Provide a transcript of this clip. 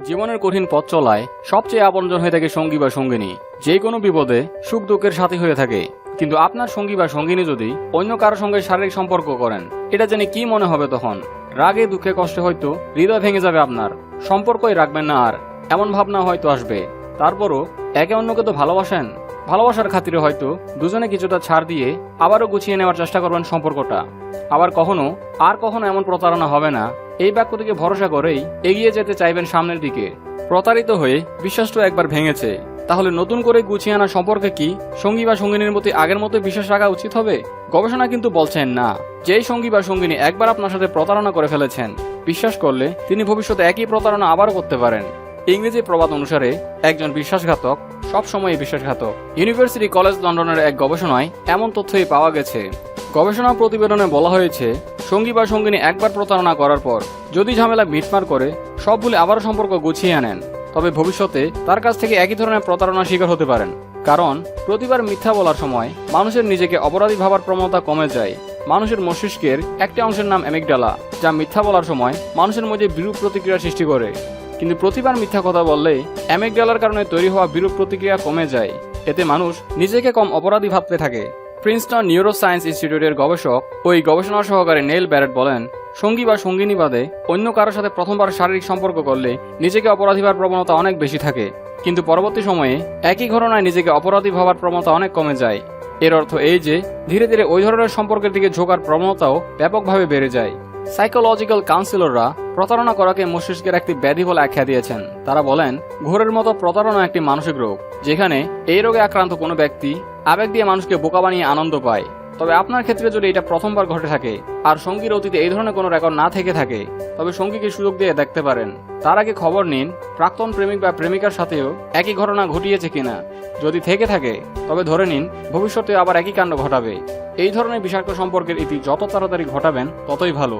জীবনের কঠিন পথ চলায় সবচেয়ে আপনজন হয়ে থাকে সঙ্গী বা সঙ্গিনী। যে কোনো বিপদে সুখ দুঃখের সাথী হয়ে থাকে। কিন্তু আপনার সঙ্গী বা সঙ্গিনী যদি অন্য কারও সঙ্গে শারীরিক সম্পর্ক করেন, এটা জেনে কি মনে হবে তখন? রাগে দুঃখে কষ্টে হয়তো হৃদয় ভেঙে যাবে আপনার। সম্পর্কই রাখবেন না আর, এমন ভাবনা হয়তো আসবে। তারপরও একে অন্যকে তো ভালোবাসেন? ভালোবাসার খাতিরে হয়তো দুজনে কিছুটা ছাড় দিয়ে আবারও গুছিয়ে নেওয়ার চেষ্টা করবেন সম্পর্কটা। আবার কখনো আর কখনো এমন প্রতারণা হবে না এই বাক্যটিকে ভরসা করেই এগিয়ে যেতে চাইবেন সামনের দিকে। প্রতারিত হয়ে বিশ্বাসটা একবার ভেঙেছে। তাহলে নতুন করে গুছিয়ে আনা সম্পর্কে কি সঙ্গী বা সঙ্গিনীর প্রতি আগের মতো বিশ্বাস রাখা উচিত হবে? গবেষণা কিন্তু বলছেন না। যেই সঙ্গী বা সঙ্গিনী একবার আপনার সাথে প্রতারণা করে ফেলেছেন, বিশ্বাস করলে তিনি ভবিষ্যতে একই প্রতারণা আবারও করতে পারেন। ইংরেজি প্রবাদ অনুসারে একজন বিশ্বাসঘাতক সবসময় বিশ্বাসঘাতক। ইউনিভার্সিটি কলেজ লন্ডনের এক গবেষণায় এমন তথ্যই পাওয়া গেছে। গবেষণা প্রতিবেদনে বলা হয়েছে সঙ্গী বা সঙ্গিনী একবার প্রতারণা করার পর যদি ঝামেলা মিটমার করে, সব ভুলে আবারও সম্পর্ক গুছিয়ে আনেন। তবে ভবিষ্যতে তার কাছ থেকে একই ধরনের প্রতারণার শিকার হতে পারেন। কারণ প্রতিবার মিথ্যা বলার সময় মানুষের নিজেকে অপরাধী ভাবার প্রবণতা কমে যায়। মানুষের মস্তিষ্কের একটি অংশের নাম এমিকডালা যা মিথ্যা বলার সময় মানুষের মধ্যে বিরূপ প্রতিক্রিয়া সৃষ্টি করে। কিন্তু প্রতিবার মিথ্যা কথা বললে অ্যামেকডালার কারণে তৈরি হওয়া বিরূপ প্রতিক্রিয়া কমে যায়। এতে মানুষ নিজেকে কম অপরাধী ভাবতে থাকে। প্রিন্সটন নিউরো সায়েন্স ইনস্টিটিউটের গবেষক ওই গবেষণা সহকারী নেল ব্যারেট বলেন, সঙ্গী বা সঙ্গিনী বাদে অন্য কারোর সাথে প্রথমবার শারীরিক সম্পর্ক করলে নিজেকে অপরাধী হওয়ার প্রবণতা অনেক বেশি থাকে। কিন্তু পরবর্তী সময়ে একই ঘটনায় নিজেকে অপরাধী ভাবার প্রবণতা অনেক কমে যায়। এর অর্থ এই যে, ধীরে ধীরে ওই ধরনের সম্পর্কের দিকে ঝোঁকার প্রবণতাও ব্যাপকভাবে বেড়ে যায়। সাইকোলজিক্যাল কাউন্সিলররা প্রতারণা করাকে মস্তিষ্কের একটি ব্যাধি বলে আখ্যা দিয়েছেন। তারা বলেন, ঘোরের মতো প্রতারণা একটি মানসিক রোগ, যেখানে এই রোগে আক্রান্ত কোনো ব্যক্তি আবেগ দিয়ে মানুষকে বোকা বানিয়ে আনন্দ পায় তবে আপনার ক্ষেত্রে যদি এটা প্রথমবার ঘটে থাকে, আর সঙ্গীর অতীতে এই ধরনের কোনো রেকর্ড না থেকে থাকে, তবে সঙ্গীকে সুযোগ দিয়ে দেখতে পারেন। তার আগে খবর নিন, প্রাক্তন প্রেমিক বা প্রেমিকার সাথেও একই ঘটনা ঘটিয়েছে কিনা। যদি থেকে থাকে, তবে ধরে নিন, ভবিষ্যতে আবার একই কাণ্ড ঘটাবে। এই ধরনের বিষাক্ত সম্পর্কের ইতি যত তাড়াতাড়ি ঘটাবেন, ততই ভালো।